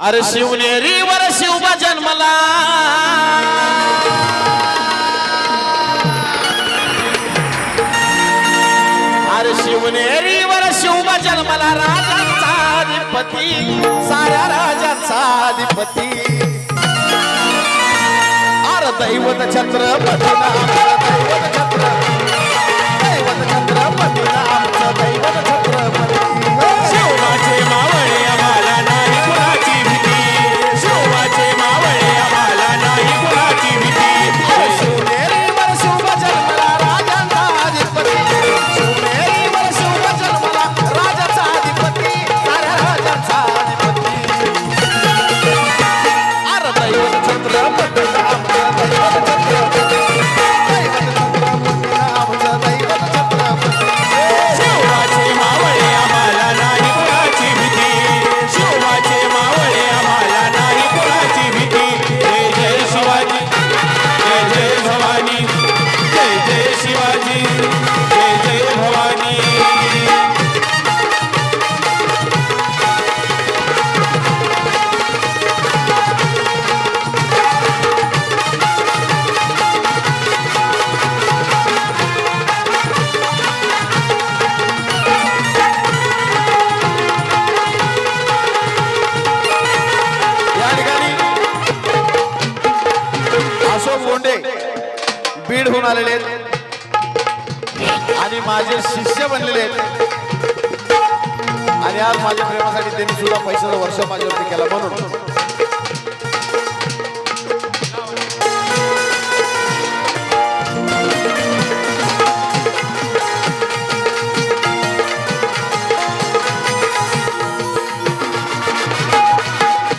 अरे शिवनेरीवर शिवबा जन्मला. अरे शिवनेरीवर शिवबा जन्मला. राजांचा अधिपती साऱ्या राजांचा अधिपती. अरे दैवत छत्रपती शिवाजी जय जय भवानी. बीडहून आलेले आहेत. आणि माझे शिष्य बनलेले आहेत. आणि आज माझ्या प्रेमासाठी त्यांनी सुद्धा पैशाचा वर्ष माझ्यावरती केला म्हणून.